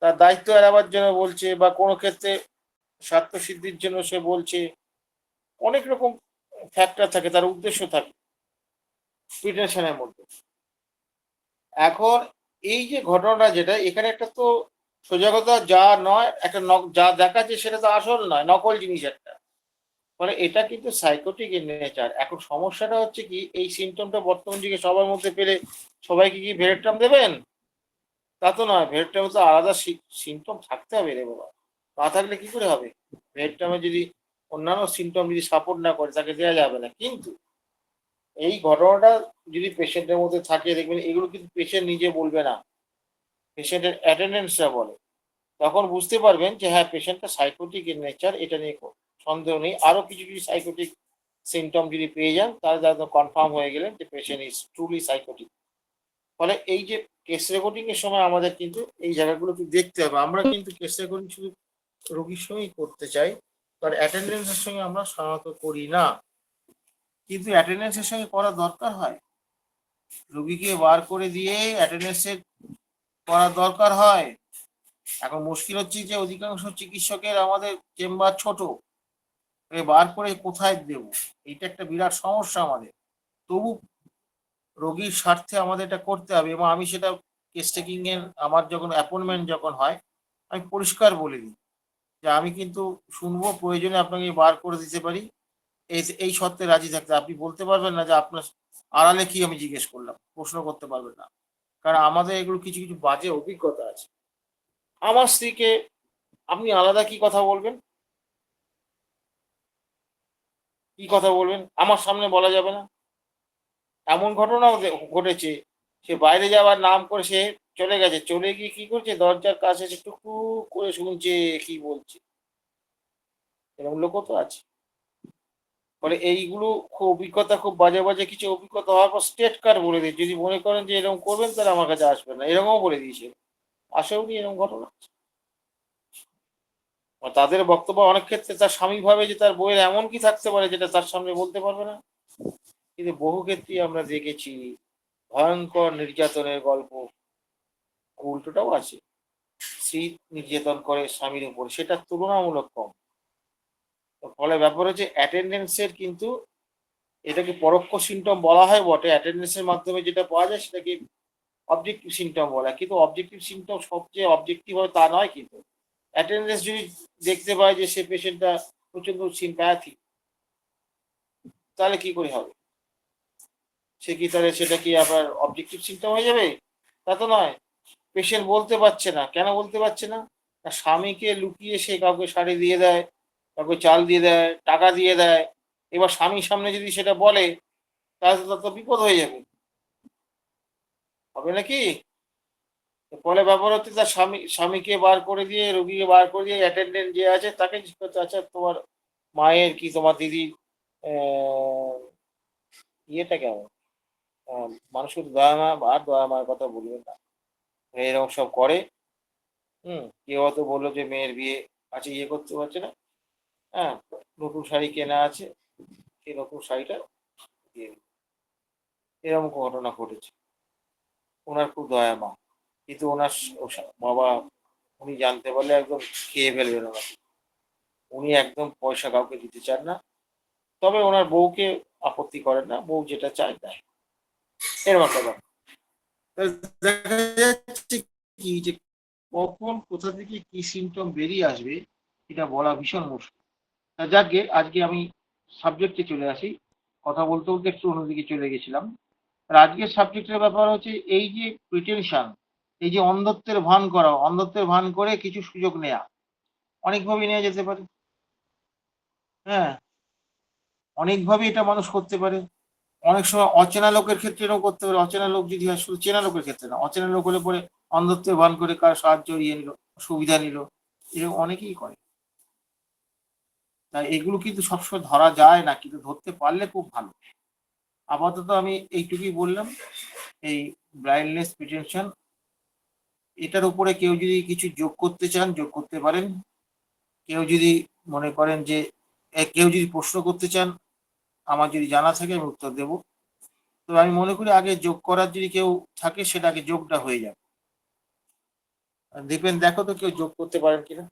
তার দায়িত্ব এড়াবার জন্য বলছে বা কোনো ক্ষেত্রে স্বার্থ সিদ্ধির জন্য সে বলছে, অনেক রকম ফ্যাক্টর থাকে, তার উদ্দেশ্য থাকে প্রিটেনশনের মধ্যে। এখন এই যে ঘটনাটা যেটা, এখানে একটা তো সোজা কথা, যা নয়, একটা যা দেখাচ্ছে সেটা তো আসল নয়, নকল জিনিস একটা। ফলে এটা কিন্তু সাইকোটিক নেচার এখন সমস্যাটা হচ্ছে কি, এই সিমটমটা বর্তমান যুগে সবার মধ্যে পেলে সবাইকে কি ভেরেট্রাম দেবেন? তা তো নয় ভেরেট্রামে তো আলাদা সিমটম থাকতে হবে রে বাবা। তা থাকলে কি করে হবে? ভেরেট্রামে যদি অন্যান্য সিমটম যদি সাপোর্ট না করে, তাকে দেওয়া যাবে না। কিন্তু এই ঘটনাটা যদি পেশেন্টের মধ্যে থাকে, দেখবেন এগুলো কিন্তু পেশেন্ট নিজে বলবে না। পেশেন্টের অ্যাটেন্ডেন্সরা বলে। তখন বুঝতে পারবেন যে হ্যাঁ পেশেন্টটা সাইকোটিক ইন নেচার এটা নিয়ে সন্দেহ নেই। আরও কিছু কিছু সাইকোটিক সিমটম যদি পেয়ে যান, তাহলে তারা কনফার্ম হয়ে গেলেন যে পেশেন্ট ইজ ট্রুলি সাইকোটিক ফলে এই যে কেস রেকর্ডিং এর সময় আমাদের কিন্তু এই জায়গাগুলো দেখতে হবে। আমরা কিন্তু কেস রেকর্ডিং শুধু রোগীর সঙ্গেই করতে চাই তার অ্যাটেন্ডেন্সের সঙ্গে আমরা সাধারণত করি না। কিন্তু অ্যাটেন্ডেন্সের সঙ্গে করা দরকার হয়। রোগীকে বার করে দিয়ে অ্যাটেন্ডেন্সের করা দরকার হয়। এখন মুশকিল হচ্ছে যে অধিকাংশ চিকিৎসকের আমাদের চেম্বার ছোট। বার করে কোথায় দেব? এইটা একটা বিরাট সমস্যা আমাদের। তবু রোগীর স্বার্থে আমাদের এটা করতে হবে এবং আমি সেটা কেস টেকিং এর আমার যখন অ্যাপয়েন্টমেন্ট যখন হয়, আমি পরিষ্কার বলে দিই যে আমি কিন্তু শুনব, প্রয়োজনে আপনাকে বার করে দিতে পারি। এই এই সত্ত্বে রাজি থাকতে। আপনি বলতে পারবেন না যে আপনার আড়ালে কি আমি জিজ্ঞেস করলাম, প্রশ্ন করতে পারবেন না। কারণ আমাদের এগুলো কিছু কিছু বাজে অভিজ্ঞতা আছে। আমার স্ত্রীকে আপনি আলাদা কি কথা বলবেন? কি কথা বলবেন? আমার সামনে বলা যাবে না। এমন ঘটনাও ঘটেছে সে বাইরে যাওয়ার নাম করে সে চলে গেছে। চলে গিয়ে কি করছে? দরজার কাছে টুকু করে শুনছে কি বলছে। এরকম লোকও তো আছে। ফলে এইগুলো খুব অভিজ্ঞতা, খুব বাজে বাজে কিছু অভিজ্ঞতা হওয়ার পর স্টেট কার বলে দিই যদি মনে করেন যে এরকম করবেন, তাহলে আমার কাছে আসবেন না। এরকমও বলে দিয়েছে। আসেও নি এরকম ঘটনা। তাদের বক্তব্য অনেক ক্ষেত্রে তার স্বামী ভাবে যে তার বইয়ের এমন কি থাকতে পারে যেটা তার সামনে বলতে পারবে না। কিন্তু বহু ক্ষেত্রেই আমরা দেখেছি ভয়ঙ্কর নির্যাতনের গল্প। উল্টোটাও আছে। স্ত্রী নির্যাতন করে স্বামীর উপর, সেটা তুলনামূলক কম। ফলে ব্যাপার হচ্ছে অ্যাটেন্ডেন্সের কিন্তু এটাকে পরোক্ষ সিমটম বলা হয় বটে। অ্যাটেন্ডেন্সের মাধ্যমে যেটা পাওয়া যায় সেটাকে অবজেক্টিভ সিমটম বলা। কিন্তু অবজেক্টিভ সিমটম সবচেয়ে অবজেক্টিভ হয় তা নয় কিন্তু। অ্যাটেন্ডেন্স যদি দেখতে পায় যে সে পেশেন্টটা প্রচণ্ড সিম্প্যাথি তাহলে কি করে হবে? সে কি তাহলে সেটা কি আপনার অবজেক্টিভ সিমটম হয়ে যাবে? তা তো নয়। পেশেন্ট বলতে পারছে না। কেন বলতে পারছে না? না স্বামীকে লুকিয়ে সে কাউকে শাড়ি দিয়ে দেয় কাউকে চাল দিয়ে দেয় টাকা দিয়ে দেয়। এবার স্বামীর সামনে যদি সেটা বলে তাহলে তার তো বিপদ হয়ে যাবে। হবে নাকি? ফলে ব্যাপার হচ্ছে তার স্বামী স্বামীকে বার করে দিয়ে রোগীকে বার করে দিয়ে অ্যাটেন্ডেন্ট যে আছে তাকে জিজ্ঞেস আচ্ছা তোমার মায়ের কি তোমার আহ, ইয়েটা কেমন? মানুষের দয়া মা আর দয়া মায়ের কথা বলবেন না। এরকম সব করে। হুম, কেউ হয়তো বলল যে মেয়ের বিয়ে আছে ইয়ে করতে পারছে না। হ্যাঁ নতুন শাড়ি কেনা আছে, সেই নতুন শাড়িটা এরকম ঘটনা ঘটেছে। ওনার খুব দয়া মা। কিন্তু ওনার বাবা, উনি জানতে পারলে একদম খেয়ে ফেলবেন ওনাকে। উনি একদম পয়সা কাউকে দিতে চান না। তবে ওনার বউকে আপত্তি করেন না। বউ যেটা চায়, দেয়। কখন কোথা থেকে কি সিমটম বেরিয়ে আসবে, এটা বলা ভীষণ মুশকিল। যাকে আজকে আমি সাবজেক্টে চলে আসি। কথা বলতে বলতে একটু অন্যদিকে চলে গেছিলাম। আর আজকের সাবজেক্টের ব্যাপার হচ্ছে এই যে প্রিটেনশন এই যে অন্ধত্বের ভান করা, অন্ধত্বের ভান করে কিছু সুযোগ নেয়া। অনেকভাবে নেওয়া যেতে পারে। হ্যাঁ। অনেকভাবে এটা মানুষ করতে পারে। অনেক সময় অচেনা লোকের ক্ষেত্রে এরকম করতে পারে, অচেনা লোক যদি হয় শুধু চেনা লোকের ক্ষেত্রে না, অচেনা লোক হলে পরে অন্ধত্বের ভান করে কার সাহায্য ইয়ে নিল, সুবিধা নিল এরকম অনেকেই করে। তাই এগুলো কিন্তু সবসময় ধরা যায় না, কিন্তু ধরতে পারলে খুব ভালো। আপাতত আমি এইটুকুই বললাম, এই ব্লাইন্ডনেস প্রিটেনশন এটার উপরে কেউ যদি কিছু যোগ করতে চান, যোগ করতে পারেন। কেউ যদি মনে করেন যে কেউ যদি প্রশ্ন করতে চান আমার যদি জানা থাকে, আমি উত্তর দেবো। তো আমি মনে করি আগে যোগ করার যদি কেউ থাকে, সেটা আগে যোগটা হয়ে যাবে। দীপেন, দেখো তো কেউ যোগ করতে পারেন কিনা।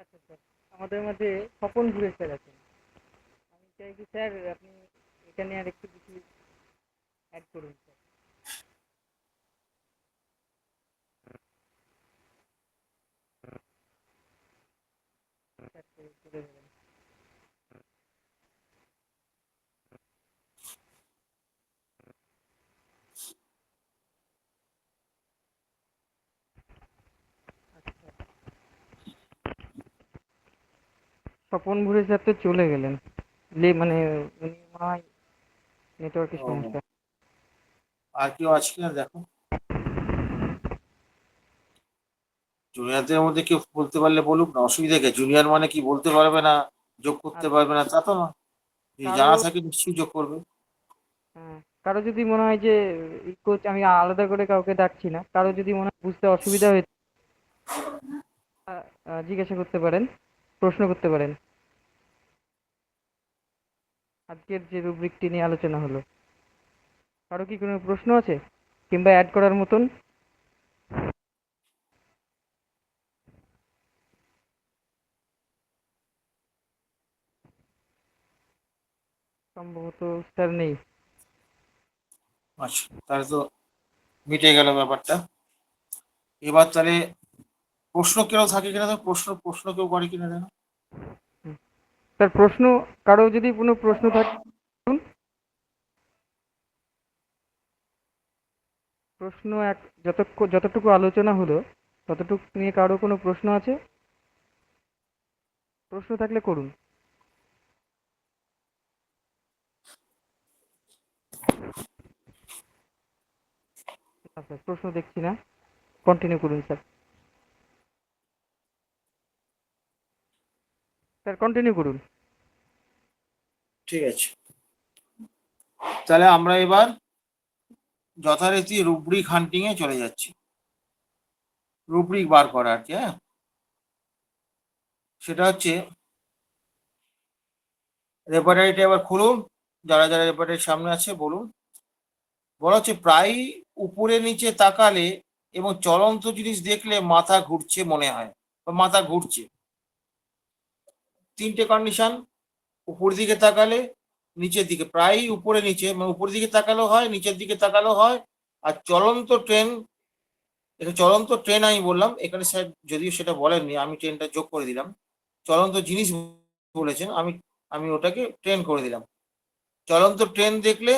আচ্ছা আমাদের মধ্যে স্বপন ঘুরে স্যার আছেন। আমি চাই কি স্যার, আপনি এখানে আর একটু কিছু অ্যাড করুন স্যার স্যার, তো চলে গেলেন। আচ্ছা স্বপন ভুরে স্যার তো চলে গেলেন লে মানে উনি মনে হয় নেটওয়ার্কের ও। সমস্যা আর কেউ আছে কিনা দেখো জুনিয়রদের মধ্যে কেউ বলতে পারলে বলুক না অসুবিধা কি? জুনিয়র মানে কি বলতে পারবে না যোগ করতে পারবে না তা তো না। জানা থাকে নিশ্চয়ই যোগ করবে। হ্যাঁ কারও যদি মনে হয় যে কোচ আমি আলাদা করে কাউকে ডাকছি না কারও যদি মনে হয় বুঝতে অসুবিধা হয়েছে জিজ্ঞাসা করতে পারেন প্রশ্ন করতে পারেন। আজকের যে রুব্রিকটি নিয়ে আলোচনা হলো। কারও কি কোনো প্রশ্ন আছে? কিংবা অ্যাড করার মতন? সম্ভবত স্যার নেই। আচ্ছা তাহলে তো মিটে গেল ব্যাপারটা। এবার তাহলে প্রশ্ন কেউ থাকে কিনা তো? প্রশ্ন প্রশ্ন কেউ করে কিনা দেখো স্যার প্রশ্ন কারও যদি কোনো প্রশ্ন থাকে। প্রশ্ন এক যতক্ষণ যতটুকু আলোচনা হলো ততটুকু নিয়ে কারও কোনো প্রশ্ন আছে? প্রশ্ন থাকলে করুন। প্রশ্ন দেখছি না। কন্টিনিউ করুন স্যার স্যার কন্টিনিউ করুন। ঠিক আছে। তাহলে আমরা এবার যথারীতি রুব্রিক হান্টিং এ চলে যাচ্ছি। রুব্রিক বার করা আর কি হ্যাঁ? সেটা হচ্ছে রেপার্টারিটা এবার খুলুন। যারা যারা রেপার্টারির সামনে আছে, বলুন। বলা হচ্ছে প্রায় উপরে নিচে তাকালে এবং চলন্ত জিনিস দেখলে মাথা ঘুরছে মনে হয়, বা মাথা ঘুরছে। তিনটে কন্ডিশন উপর দিকে তাকালে নিচের দিকে। প্রায়ই উপরে নিচে মানে উপরের দিকে তাকালেও হয়, নিচের দিকে তাকালেও হয়। আর চলন্ত ট্রেন এটা চলন্ত ট্রেন আমি বললাম, এখানে স্যার যদিও সেটা বলেননি, আমি ট্রেনটা যোগ করে দিলাম। চলন্ত জিনিস বলেছেন, আমি আমি ওটাকে ট্রেন করে দিলাম। চলন্ত ট্রেন দেখলে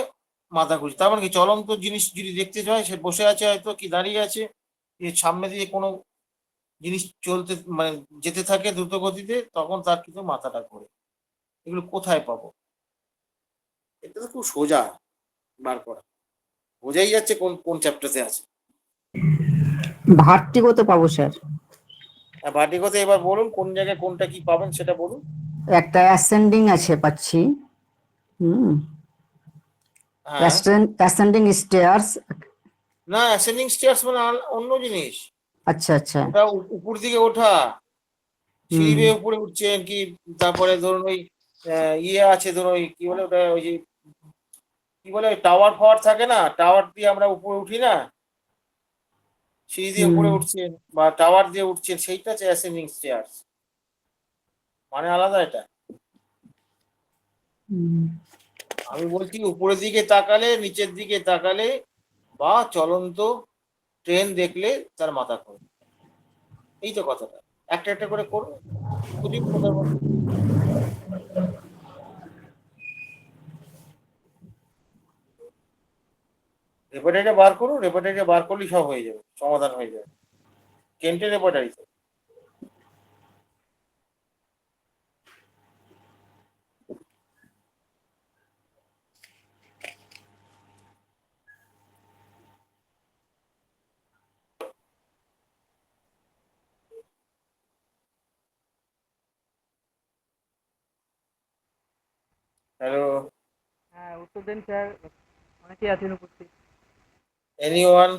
মাথা ঘুরছে। তার মানে কি চলন্ত জিনিস যদি দেখতে চায় সে বসে আছে হয়তো কি দাঁড়িয়ে আছে সামনে দিয়ে কোনো জিনিস চলতে মানে যেতে থাকে দ্রুত গতিতে তখন তার কিন্তু মাথাটা ঘোরে। এগুলো কোথায় পাবো? এটা তো খুব সোজা বার করা। বোঝাই যাচ্ছে কোন কোন চ্যাপ্টারতে আছে। ভার্টিগোতে পাবো স্যার। আর ভার্টিগোতে এবার বলুন কোন জায়গায় কোনটা কি পাবেন সেটা বলুন। একটা অ্যাসেন্ডিং আছে পাচ্ছি। হুম। হ্যাঁ অ্যাসেন্ডিং স্টেয়ার্স না অ্যাসেন্ডিং স্টেয়ার্স মানে অন্য জিনিস। আচ্ছা আচ্ছা। ওটা উপর দিকে ওঠা। সিঁড়ি। বেয়ে উপরে উঠছেন কি তারপরে ধরুন ওই ইয়ে আছে ধরুন ওই কি বলে ওটা ওই যে কি বলে ওই টাওয়ার ফাওয়ার থাকে না টাওয়ার দিয়ে আমরা উপরে উঠি না? সিঁড়ি দিয়ে উপরে। উঠছেন বা টাওয়ার দিয়ে উঠছেন সেইটা হচ্ছে অ্যাসেন্ডিং স্টেয়ার্স মানে আলাদা এটা। আমি বলছি উপরের দিকে তাকালে, নিচের দিকে তাকালে বা চলন্ত ট্রেন দেখলে তার মাথা ঘোরে। এই তো কথাটা। একটা একটা করে করো। খুবই রেপার্টারিটা বার করো রেপার্টারিটা বার করলেই সব হয়ে যাবে, সমাধান হয়ে যাবে। কেন্টের রেপার্টারি হ্যালো হ্যাঁ উত্তর দিন স্যার। অনেকেই আছেন উপস্থিত। এনিওয়ান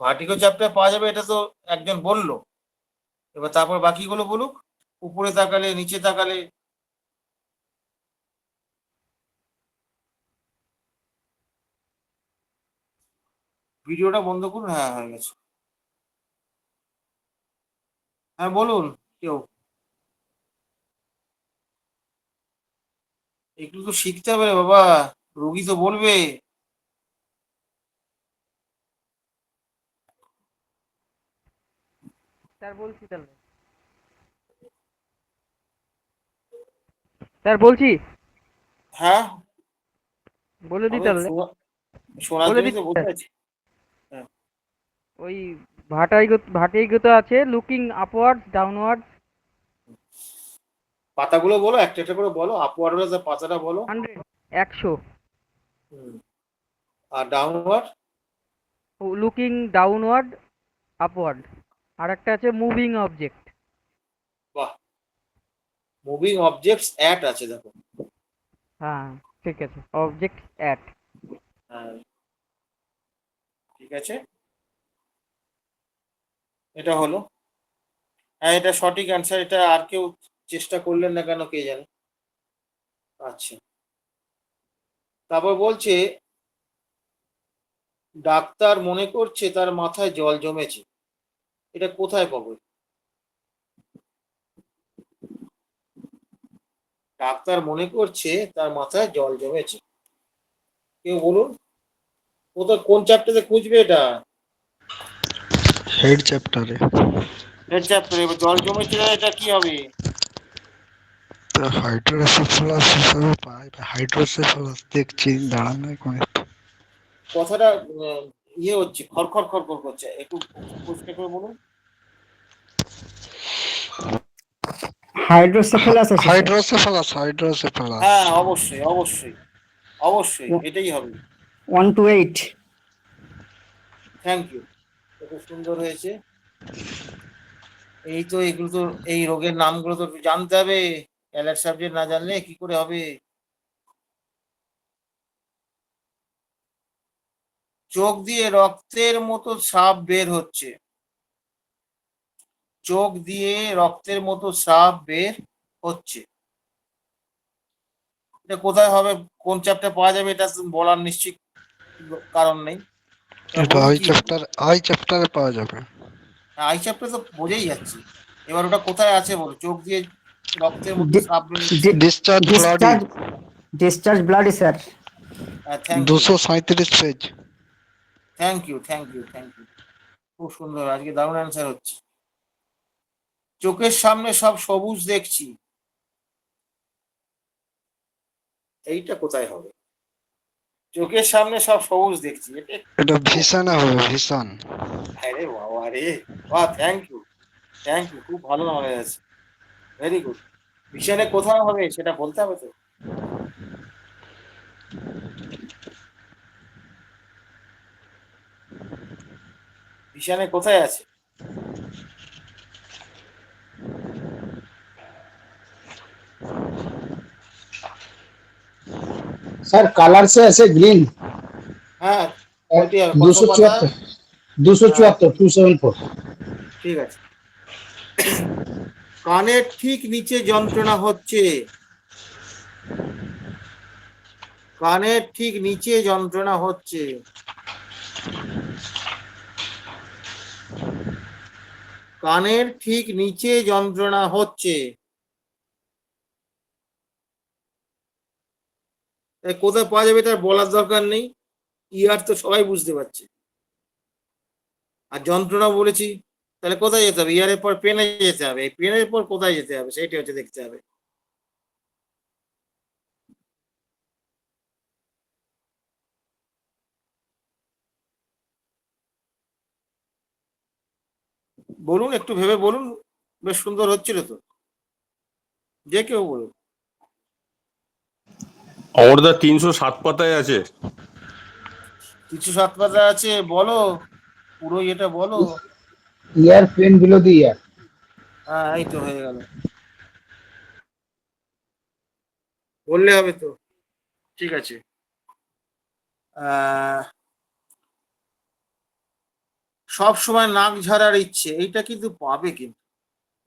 ভার্টিগো চ্যাপ্টার পাওয়া যাবে এটা তো একজন বলল। এবার তারপর বাকিগুলো বলুক। উপরে তাকালে নিচে তাকালে। ভিডিওটা বন্ধ করুন হ্যাঁ হয়ে গেছে। হ্যাঁ বলুন কেউ? এগুলো তো শিখতে হবে রে বাবা রুগী তো বলবে। স্যার বলছি তাহলে। স্যার বলছি? হ্যাঁ। বলে দিই তাহলে। শোনা- বলে স্যার। আছি ওই ভাটাইগত আছে লুকিং আপওয়ার্ডস ডাউনওয়ার্ডস পাতাগুলো বলো একটা একটা করে বলো আপওয়ার্ড পাতাটা বলো। হান্ড্রেড একশো। হুম। আর ডাউনওয়ার্ড লুকিং ডাউনওয়ার্ড আপওয়ার্ড আর একটা আছে মুভিং অবজেক্ট বাহ। মুভিং অবজেক্টস অ্যাট আছে দেখো। হ্যাঁ ঠিক আছে। অবজেক্ট অ্যাট ঠিক আছে। এটা হলো। হ্যাঁ এটা সঠিক অ্যান্সার এটা আর কেউ চেষ্টা করলেন না কেন, কে জানে? আচ্ছা। তারপর বলছে, ডাক্তার মনে করছে তার মাথায় জল জমেছে। এটা কোথায় পাবো ডাক্তার মনে করছে তার মাথায় জল জমেছে। কেউ বলুন? কোথায়, কোন চ্যাপ্টারে খুঁজবে এটা? হেড চ্যাপ্টারে হেড চ্যাপ্টারে এবার জল জমেছে না এটা কি হবে? তো হাইড্রোসেফালাস হিসাবে পাই হাইড্রোসেফালাস দেখছি দাঁড়ান না একটু কথাটা ইয়ে হচ্ছে খড়খড় খড়খড় করছে একটু পরিষ্কার করে বলুন। হাইড্রোসেফালাস। হাইড্রোসেফালাস হাইড্রোসেফালাস হ্যাঁ অবশ্যই অবশ্যই অবশ্যই এটাই হবে। One two eight thank you সুন্দর হয়েছে। এই তো এগুলো তো, এই রোগের নামগুলো তো জানতে হবে। অ্যালার্ট সাবজেক্ট না জানলে কি করে হবে? চোখ দিয়ে রক্তের মতো সাপ বের হচ্ছে। চোখ দিয়ে রক্তের মতো সাপ বের হচ্ছে। এটা কোথায় হবে? কোন চ্যাপ্টার পাওয়া যাবে? এটা বলার নিশ্চিত কারণ নেই। এটা আই চ্যাপ্টার আই চ্যাপ্টারে পাওয়া যাবে। আই চ্যাপ্টার তো বোঝাই যাচ্ছে। এবার ওটা কোথায় আছে বলো? চোখ দিয়ে রক্তের মধ্যে discharge bloody discharge sir page thank you thank you thank you খুব সুন্দর আজকে দারুণ অ্যান্সার হচ্ছে। চোখের সামনে সব সবুজ দেখছি। এইটা কোথায় হবে? চোখের সামনে সব সবুজ দেখছি। এটা ভিশনে হবে ভিশন আরে বাবা রে। বাহ থ্যাংক ইউ থ্যাংক ইউ খুব ভালো নলেজ আছে ভেরি গুড মিশনে কোথায় হবে সেটা বলতে হবে তো? মিশনে কোথায় আছে? স্যার কালার সে আছে গ্রিন হ্যাঁ ফোর ঠিক আছে। কানের ঠিক নিচে যন্ত্রণা হচ্ছে। কানের ঠিক নিচে যন্ত্রণা হচ্ছে। কানের ঠিক নিচে যন্ত্রণা হচ্ছে। কোথায় পাওয়া যাবে তার বলার দরকার নেই। ইয়ার তো সবাই বুঝতে পারছে। আর যন্ত্রণা বলেছি, তাহলে কোথায় যেতে হবে? ইয়ারের পর পেনে যেতে হবে। এই পেনের পর কোথায় যেতে হবে? সেইটা হচ্ছে দেখতে হবে। বলুন, একটু ভেবে বলুন। বেশ সুন্দর হচ্ছিল তো। যে কেউ বলুন অমরদা তিনশো সাত পাতায় আছে। কিছু সাত পাতা আছে বলো। পুরো এটা বলো। Ear pain below the ear. হ্যাঁ এই তো হয়ে গেল। বললে হবে তো। ঠিক আছে। আহ, সব সময় নাক ঝাড়ার ইচ্ছে এইটা কিন্তু পাবে কিন্তু।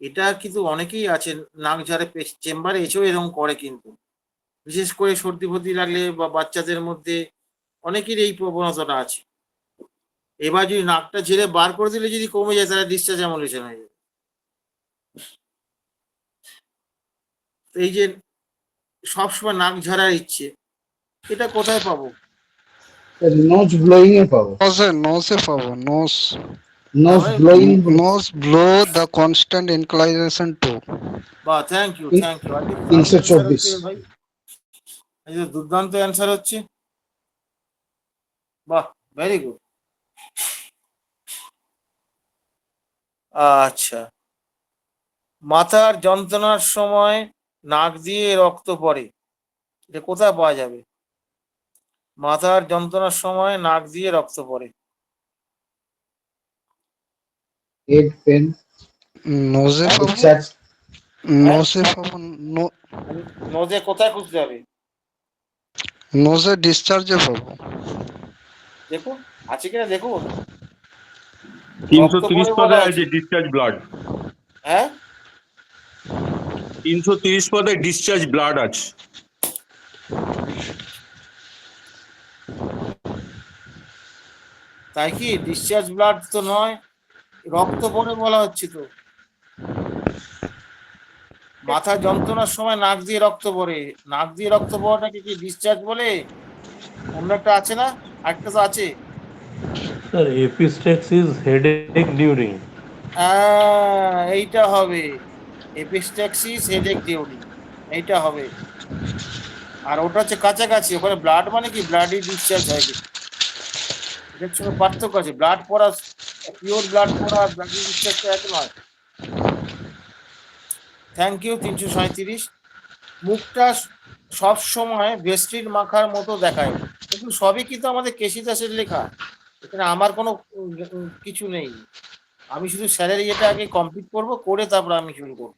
এটা কিন্তু অনেকেই আছে নাক ঝাড়ে চেম্বারে এসেও এরকম করে কিন্তু। বিশেষ করে সর্দি ফর্দি লাগলে বা বাচ্চাদের মধ্যে অনেকের এই প্রবণতাটা আছে। এবার যদি নাকটা ঝেড়ে বার করে দিলে যদি কমে যায় তাহলে ডিসচার্জ অ্যামোলেশন হয়ে যাবে। এই যে সবসময় নাক ঝাড়ার ইচ্ছে এটা কোথায় পাবো? নোজ ব্লোয়িং এ পাবো। নোজে নোজে পাবো nose nose blowing nose blow the constant inclination to বা থ্যাংক ইউ থ্যাংক ইউ তিনশো চব্বিশ। ভাই এই যে দুর্দান্ত অ্যান্সার হচ্ছে। বাহ ভেরি গুড আচ্ছা। মাথার যন্ত্রণার সময় নাক দিয়ে রক্ত পড়ে। এটা কোথায় পাওয়া যাবে? মাথার যন্ত্রণার সময় নাক দিয়ে রক্ত পড়ে। হেড পেন নোজে নোজে পাবো? নো- নদে কোথায় খুঁজতে হবে? নোজে ডিসচার্জে পাবো দেখুন আছে কিনা দেখুন তিনশো রক্ত তিরিশ পদে আছে। আছে। ডিসচার্জ ব্লাড হ্যাঁ? তিনশো তিরিশ পদে ডিসচার্জ ব্লাড আছে। তাই কি? ডিসচার্জ ব্লাড তো নয় রক্ত পড়ে বলা হচ্ছে তো। মাথা যন্ত্রণার সময় নাক দিয়ে রক্ত পড়ে। নাক দিয়ে রক্ত পড়াটাকে কি ডিসচার্জ বলে? অন্য একটা আছে না? একটা তো আছে। Epistaxis headache during. আহ, এইটা হবে। এপিস্ট্যাক্সিস হেডেক ডিউরি এইটা হবে। আর ওটা হচ্ছে কাছাকাছি। ওখানে ব্লাড মানে কি? ব্লাডই ডিসচার্জ হয়। কি এটার সঙ্গে পার্থক্য আছে। ব্লাড পড়া পিওর ব্লাড পড়া ব্লাডি ডিসচার্জ এক নয়। থ্যাংক ইউ তিনশো সাঁত্রিশ মুখটা সব সময় ভেস্টিন মাখার মতো দেখায়। কিন্তু সবই কিন্তু আমাদের কেশি দাসের লেখা। এখানে আমার কোনো কিছু নেই। আমি শুধু স্যালারি এটা আগে কমপ্লিট করব করে তারপর আমি শুরু করব।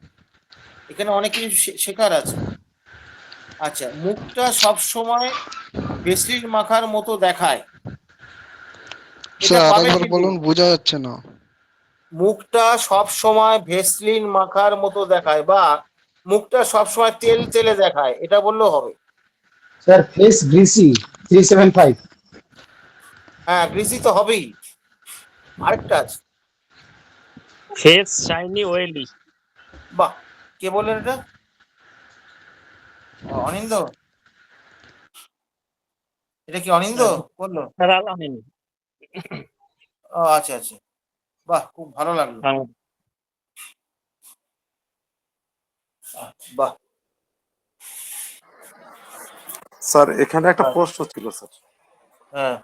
এখানে অনেক কিছু শেখার আছে। আচ্ছা মুখটা সব সময় ভেসলিন মাখার মতো দেখায়। স্যার আরেকবার বলুন বোঝা যাচ্ছে না। মুখটা সব সময় ভেসলিন মাখার মতো দেখায় বা মুখটা সব সময় তেল তেলে দেখায় এটা বললেও হবে। Sir face greasy three seven five হ্যাঁ গ্রিসি তো হবেই। আরেকটা আছে। ফেস শাইনি ওয়েলি বাহ কে বললেন এটা? অনিন্দ? এটা কি অনিন্দ? বলল? স্যার আলামিন ও আচ্ছা আচ্ছা। বাহ খুব ভালো লাগল। বাহ। স্যার এখানে একটা হ্যাঁ। প্রশ্ন ছিল স্যার। হ্যাঁ।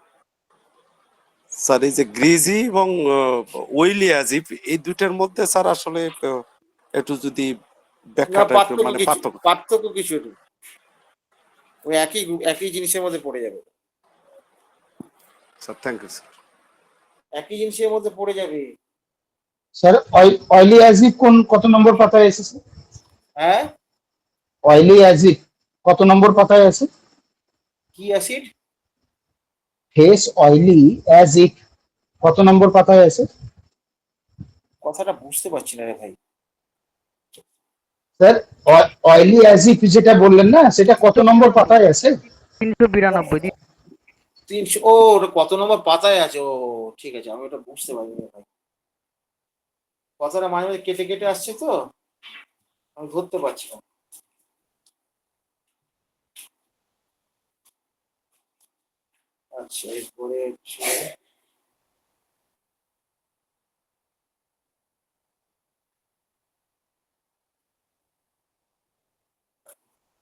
স্যার এই যে গ্রিজি এবং ওয়েলি আজিব এই দুটার মধ্যে স্যার আসলে একটু যদি ব্যাখ্যাটা একটু পার্থক্য মানে কিছু পার্থক্য। পার্থক্য কিছু ওই একই একই জিনিসের মধ্যে পড়ে যাবে। স্যার থ্যাংক ইউ স্যার একই জিনিসের মধ্যে পড়ে যাবে। স্যার অয়েলি অ্যাজিভ কোন কত নম্বর পাতায় এসেছে? হ্যাঁ? অয়েলি অ্যাজিভ কত নম্বর পাতায় আছে? কি অ্যাসিড ফেস অয়েলি অ্যাজিভ কত নম্বর পাতায় আছে? কথাটা বুঝতে পারছি না রে ভাই। স্যার অয়েলি অ্যাজিভ যেটা বললেন না সেটা কত নম্বর পাতায় আছে? তিনশো বিরানব্বই তিনশো ও ওটা কত নম্বর পাতায় আছে? ও, ঠিক আছে, আমি ওটা বুঝতে পারিনি রে ভাই। কথাটা মাঝে মাঝে কেটে কেটে আসছে তো, আমি ধরতে পারছি না। আচ্ছা এরপরে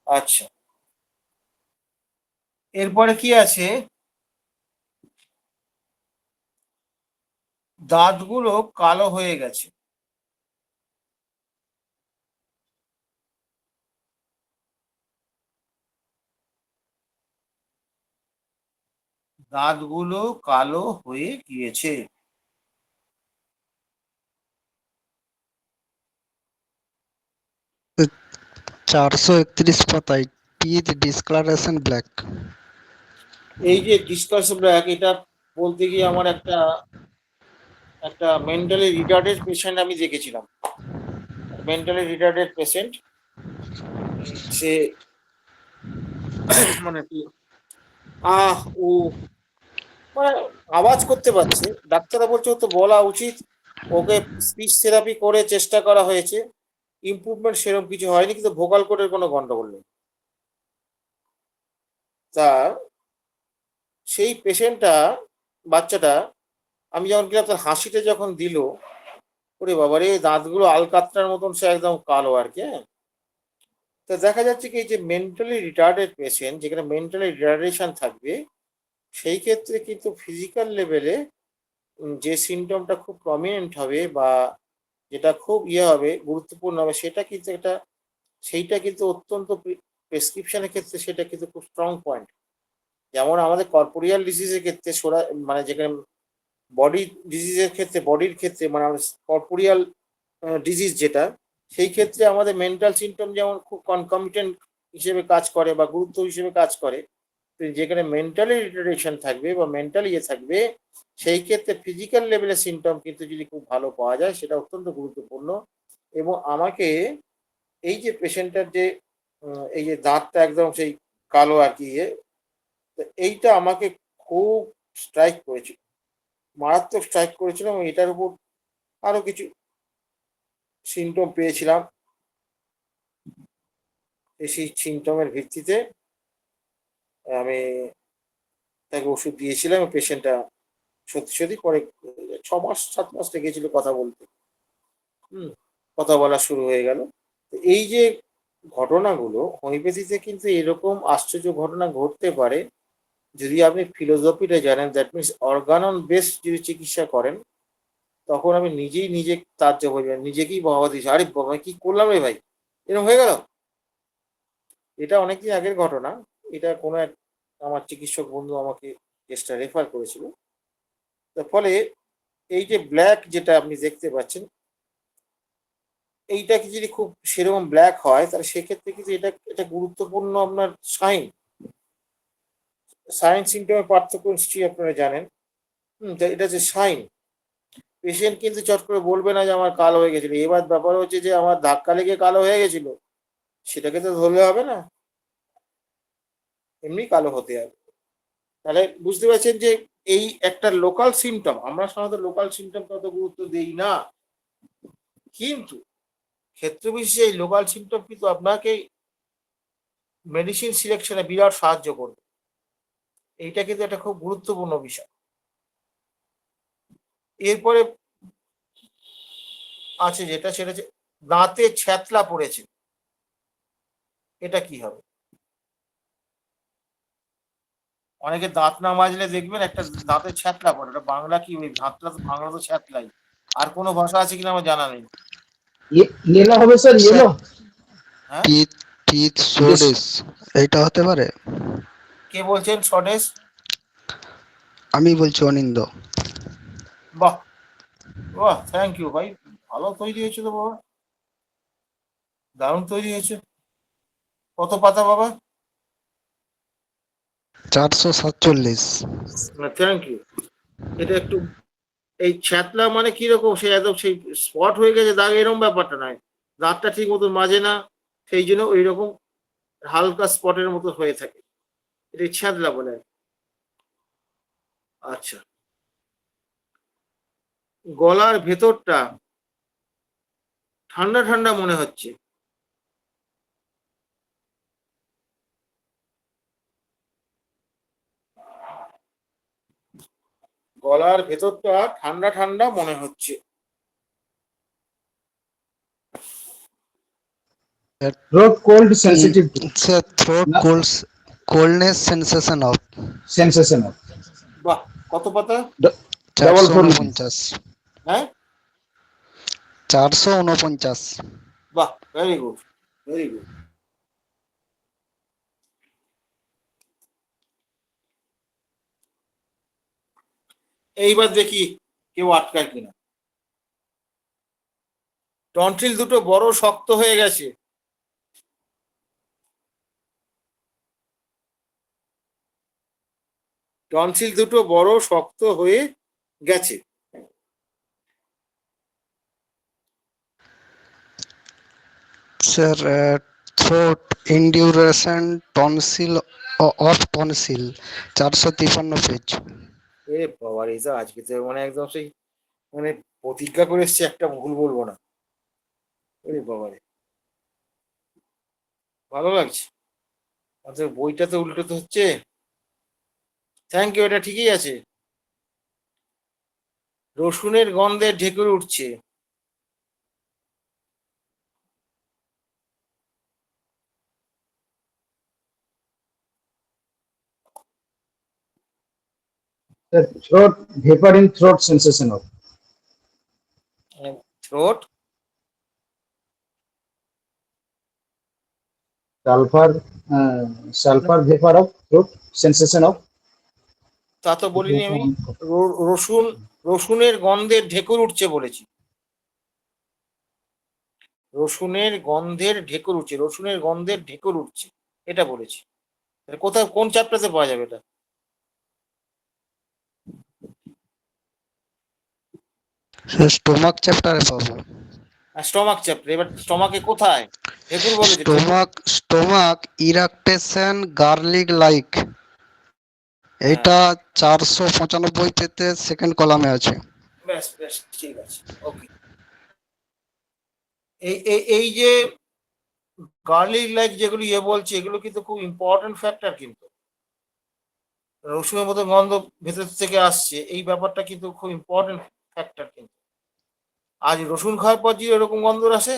আচ্ছা। এরপরে কি আছে? দাঁতগুলো কালো হয়ে গেছে। দাঁতগুলো কালো হয়ে গিয়েছে। চারশো একত্রিশ পাতায় টিথ ডিসক্লারেশন ব্ল্যাক এই যে ডিসকাস ব্ল্যাক এটা বলতে গিয়ে আমার একটা একটা মেন্টালি রিটার্ডেড পেশেন্ট আমি দেখেছিলাম। মেন্টালি রিটার্ডেড পেশেন্ট সে মানে কি, আহ, ও মানে আওয়াজ করতে পারছে, ডাক্তাররা বলছে তো বলা উচিত, ওকে স্পিচ থেরাপি করে চেষ্টা করা হয়েছে ইমপ্রুভমেন্ট সেরকম কিছু হয়নি, কিন্তু ভোকাল কোডের কোনো গন্ডগোল নেই। তা সেই পেশেন্টটা বাচ্চাটা আমি যখন গেলাম তার হাসিটা যখন দিল, ওরে বাবারে, দাঁতগুলো আলকাতরার মতন সে একদম কালো আর কি হ্যাঁ? তো দেখা যাচ্ছে কি যে মেন্টালি রিটার্ডেড পেশেন্ট যেখানে মেন্টালি রিটার্ডেশন থাকবে, সেই ক্ষেত্রে কিন্তু ফিজিক্যাল লেভেলে যে সিমটমটা খুব প্রমিনেন্ট হবে বা যেটা খুব ইয়ে হবে, গুরুত্বপূর্ণ হবে, সেটা কিন্তু একটা, সেইটা কিন্তু অত্যন্ত প্রেসক্রিপশনের ক্ষেত্রে সেটা কিন্তু খুব স্ট্রং পয়েন্ট যেমন আমাদের কর্পোরিয়াল ডিজিজের ক্ষেত্রে সোরা মানে যেখানে বডি ডিজিজের ক্ষেত্রে বডির ক্ষেত্রে মানে কর্পোরিয়াল ডিজিজ যেটা, সেই ক্ষেত্রে আমাদের মেন্টাল সিমটম যেমন খুব কনকমিটেন্ট হিসেবে কাজ করে বা গুরুত্ব হিসেবে কাজ করে যেখানে মেন্টালি রিটারেশন থাকবে বা মেন্টাল ইয়ে থাকবে, সেই ক্ষেত্রে ফিজিক্যাল লেভেলের সিমটম কিন্তু যদি খুব ভালো পাওয়া যায়, সেটা অত্যন্ত গুরুত্বপূর্ণ। এবং আমাকে এই যে পেশেন্টটার যে এই যে দাঁতটা একদম সেই কালো আর কি ইয়ে এইটা আমাকে খুব স্ট্রাইক করেছিল। মারাত্মক স্ট্রাইক করেছিলাম এটার উপর আরও কিছু সিমটম পেয়েছিলাম। সেই সিমটমের ভিত্তিতে আমি তাকে ওষুধ দিয়েছিলাম পেশেন্টটা সত্যি সত্যি পরে ছ মাস, সাত মাস লেগেছিল কথা বলতে। হুম, কথা বলা শুরু হয়ে গেল। এই যে ঘটনাগুলো হোমিওপ্যাথিতে কিন্তু এরকম আশ্চর্য ঘটনা ঘটতে পারে যদি আপনি ফিলোসফিটা জানেন দ্যাট মিনস অর্গানন বেস যদি চিকিৎসা করেন, তখন আমি নিজেই নিজে তার যাই নিজেকেই বাবা দিয়েছি আরে বাবা, কি করলাম রে ভাই? এরকম হয়ে গেল? এটা অনেকদিন আগের ঘটনা। এটা কোনো এক আমার চিকিৎসক বন্ধু আমাকে কেসটা রেফার করেছিল। তার ফলে এই যে ব্ল্যাক যেটা আপনি দেখতে পাচ্ছেন এইটা কি যদি খুব সেরকম ব্ল্যাক হয়, তাহলে সেক্ষেত্রে কিন্তু এটা এটা গুরুত্বপূর্ণ আপনার সাইন সাইন সিমটমের পার্থক্য নিশ্চয়ই আপনারা জানেন। হুম এটা যে সাইন। পেশেন্ট কিন্তু চট করে বলবে না যে আমার কালো হয়ে গেছিল। এবার ব্যাপার হচ্ছে যে আমার ধাক্কা লেগে কালো হয়ে গেছিল, সেটাকে তো ধরলে হবে না। এমনি কালো হতে হবে। তাহলে বুঝতে পারছেন যে এই একটা লোকাল সিমটম আমরা সাধারণত লোকাল সিমটম অত গুরুত্ব দেই না। কিন্তু ক্ষেত্র বিশেষে এই লোকাল সিমটম কিন্তু আপনাকে মেডিসিন সিলেকশনে বিরাট সাহায্য করবে। এইটা কিন্তু একটা খুব গুরুত্বপূর্ণ বিষয়। এরপরে আছে যেটা সেটা হচ্ছে দাঁতে ছ্যাতলা পড়েছে। এটা কি হবে? অনেকে দাঁত না মাজলে দেখবেন একটা দাঁতে ছ্যাতলা পড়ে। ওটা বাংলা কি ওই দাঁতটা তো বাংলা তো ছ্যাতলাই। আর কোনো ভাষা আছে কিনা আমার জানা নেই। ইয়েলো হবে স্যার ইয়েলো হ্যাঁ? Teeth teeth sordes. এইটা হতে পারে। কে বলছেন স্বদেশ? আমি বলছি অনিন্দ। বাহ বাহ থ্যাংক ইউ ভাই। ভালো তৈরি হয়েছে তো বাবা। দারুণ তৈরি হয়েছে। কত পাতা বাবা? চারশো সাতচল্লিশ। থ্যাংক ইউ এটা একটু এই ছ্যাতলা মানে কীরকম সে একদম সেই স্পট হয়ে গেছে দাগ এরকম ব্যাপারটা নয়। দাঁতটা ঠিক মতন মাজে না সেই জন্য ওই রকম হালকা স্পটের মতো হয়ে থাকে। এটা ছ্যাতলা বলে। আচ্ছা। গলার ভেতরটা ঠান্ডা ঠান্ডা মনে হচ্ছে। গলার ভেতরটা ঠান্ডা ঠান্ডা মনে হচ্ছে। Throat cold sensitive sir throat cold coldness sensation of sensation of বাহ কত পাতা? four. উনপঞ্চাশ। হ্যাঁ? চারশো উনপঞ্চাশ। বাহ ভেরি গুড ভেরি গুড এইবার দেখি কেউ আটকায় কিনা। টনসিল দুটো বড় শক্ত হয়ে গেছে। টনসিল দুটো বড় শক্ত হয়ে গেছে। Sir throat induration tonsil of tonsil চারশো তিপ্পান্ন পেজ এ বাবা রে আজকে তো মানে একদম সেই মানে প্রতিজ্ঞা করে এসছি একটা ভুল বলব না। ওরে বাবা রে। ভালো লাগছে? অথচ বইটা তো উল্টো তো হচ্ছে। থ্যাংক ইউ এটা ঠিকই আছে। রসুনের গন্ধে ঢেকুর উঠছে। Throat vapour in throat sensation of throat sulphur sulphur vapour of throat sensation of তা তো বলিনি আমি। রসুন রসুনের গন্ধের ঢেকুর উঠছে বলেছি। রসুনের গন্ধের ঢেকুর উঠছে রসুনের গন্ধের ঢেকুর উঠছে এটা বলেছি। কোথায় কোন চ্যাপ্টারতে পাওয়া যাবে এটা? স্টোমাক চ্যাপ্টারে পাবো। স্টমাক চ্যাপ্টার এবার স্টমাকে কোথায়? ঢেকুর বলেছে stomach stomach eructation garlic like এটা চারশো পঁচানব্বই পেতে সেকেন্ড কলামে আছে। ব্যাস ব্যাস, ঠিক আছে ওকে এই এই এই যে গার্লিক লাইক যেগুলো ইয়ে বলছে, এগুলো কিন্তু খুব ইম্পর্টেন্ট ফ্যাক্টর কিন্তু। রসুনের মতো গন্ধ ভেতর থেকে আসছে, এই ব্যাপারটা কিন্তু খুব ইম্পর্টেন্ট ফ্যাক্টর কিন্তু। আজ রসুন খাওয়ার পর যদি এরকম গন্ধ আসে,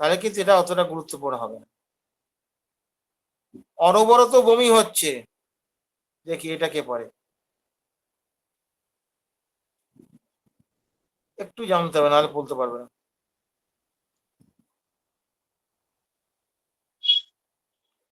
তাহলে কিন্তু এটা অতটা গুরুত্বপূর্ণ হবে না। অনবরত বমি হচ্ছে। দেখি এটা কে পরে। একটু জানতে হবে নাহলে বলতে পারবে না।